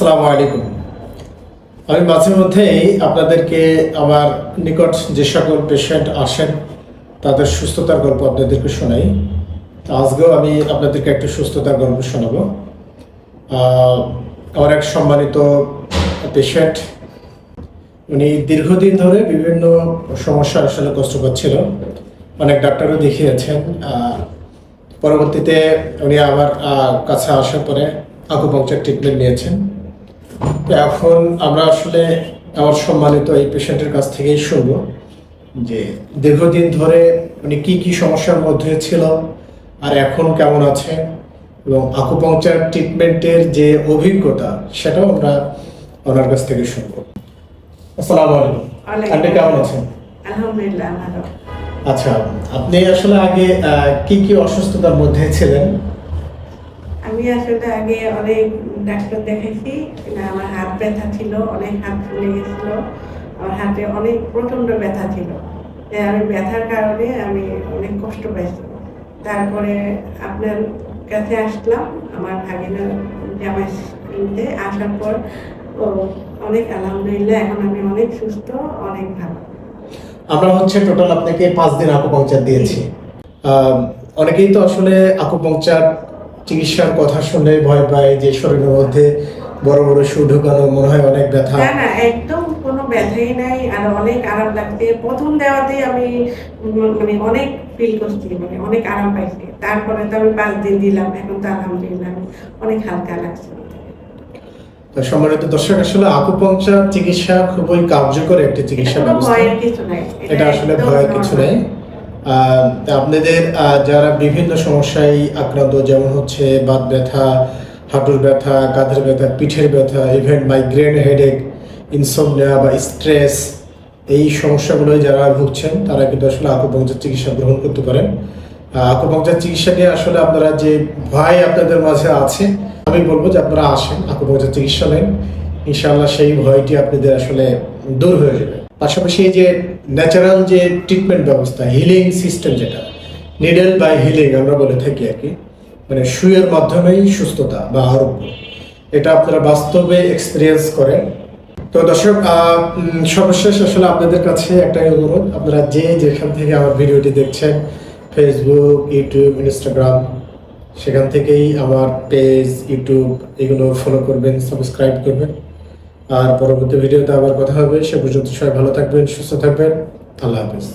আসসালামু আলাইকুম। আমি মাঝে মধ্যেই আপনাদেরকে আমার নিকট যে সকল পেশেন্ট আসেন, তাদের সুস্থতার গল্প আপনাদেরকে শোনাই। আজকেও আমি আপনাদেরকে একটা সুস্থতার গল্প শোনাবো। আমার এক সম্মানিত পেশেন্ট উনি দীর্ঘদিন ধরে বিভিন্ন সমস্যার আসলে কষ্ট পাচ্ছিল। অনেক ডাক্তারও দেখিয়েছেন। পরবর্তীতে উনি আমার কাছে আসার পরে আকুপাংচার ট্রিটমেন্ট নিয়েছেন। তো এখন আমরা আসলে আমার সম্মানিত এই পেশেন্টের কাছ থেকেই শুনব যে দীর্ঘদিন ধরে উনি কি কি সমস্যার মধ্যে ছিল আর এখন কেমন আছে এবং আকুপাংচার ট্রিটমেন্টের যে অভিজ্ঞতা সেটাও আমরা ওনার কাছ থেকে শুনব। আসসালামু আলাইকুম। আপনি কেমন আছেন? আলহামদুলিল্লাহ ভালো। আচ্ছা আপনি আসলে আগে কি কি অসুস্থতার মধ্যে ছিলেন? আমি আসলে আগে অনেক ডাক্তার দেখাইছি। আমার হাত ব্যথা ছিল, অনেক হাত ফুলে গেছিল। আমার হাতে অনেক প্রচণ্ড ব্যথা ছিল। আমি ব্যথার কারণে আমি অনেক কষ্ট পাইছি। তারপরে আপনার কাছে আসলাম, আমার ভাগিনা জামাই কিনতে আসার পর, ও অনেক আলহামদুলিল্লাহ, এখন আমি অনেক সুস্থ, অনেক ভালো। আমরা হচ্ছে টোটাল আপনাকে পাঁচ দিন আকুপাংচার দিয়েছি। অনেকেই তো আসলে আকুপাংচার চিকিৎসার কথা শুনে ভয় পায় যে শরীরের মধ্যে বড় বড় সু ঢুকানো মনে হয় অনেক ব্যথা। না না একদম কোনো ব্যথাই নাই আর অনেক আরাম লাগছে। প্রথম দেওয়াতেই আমি মানে অনেক ফিল করছি মানে অনেক আরাম পাইছি। তারপরে তো আমি পাঁচ দিন দিলাম এখন তো আলহামদুলিল্লাহ অনেক হালকা লাগছে। তো সম্মানিত দর্শক আসলে আকুপাংচার চিকিৎসা খুবই কার্যকর একটি চিকিৎসা ব্যবস্থা। এটা আসলে ভয়ের কিছু। নেই। আপনাদের যারা বিভিন্ন সমস্যায় আক্রান্ত, যেমন হচ্ছে বাত ব্যথা, হাঁটুর ব্যথা, কাঁধের ব্যথা, পিঠের ব্যথা ইভেন মাইগ্রেন হেডেক ইনসোমনিয়া বা স্ট্রেস এই সমস্যাগুলো যারা ভুগছেন, তারা কিন্তু আসলে আকুপাংচার চিকিৎসা গ্রহণ করতে পারেন। আকুপাংচার চিকিৎসা নিয়ে আসলে আপনারা যে ভয় আপনাদের মাঝে আছে, আমি বলব যে আপনারা আসেন আকুপাংচার চিকিৎসা নেন ইনশাআল্লাহ সেই ভয়টি আপনাদের আসলে দূর হয়ে যাবে। পাশাপাশি যে ন্যাচারাল যে ট্রিটমেন্ট ব্যবস্থা হিলিং সিস্টেম যেটা নিডেল বাই হিলিং আমরা বলে থাকি আর কি মানে সুয়ের মাধ্যমেই সুস্থতা বা আরোগ্য, এটা আপনারা বাস্তবে এক্সপিরিয়েন্স করেন। তো দর্শক সর্বশেষ আসলে আপনাদের কাছে একটাই অনুরোধ, আপনারা যে যেখান থেকে আমার ভিডিওটি দেখছেন ফেসবুক ইউটিউব ইনস্টাগ্রাম সেখান থেকেই আমার পেজ ইউটিউব এগুলো ফলো করবেন সাবস্ক্রাইব করবেন। আর পরবর্তী ভিডিওতে আবার কথা হবে। সে পর্যন্ত সবাই ভালো থাকবেন, সুস্থ থাকবেন। আল্লাহ হাফিজ।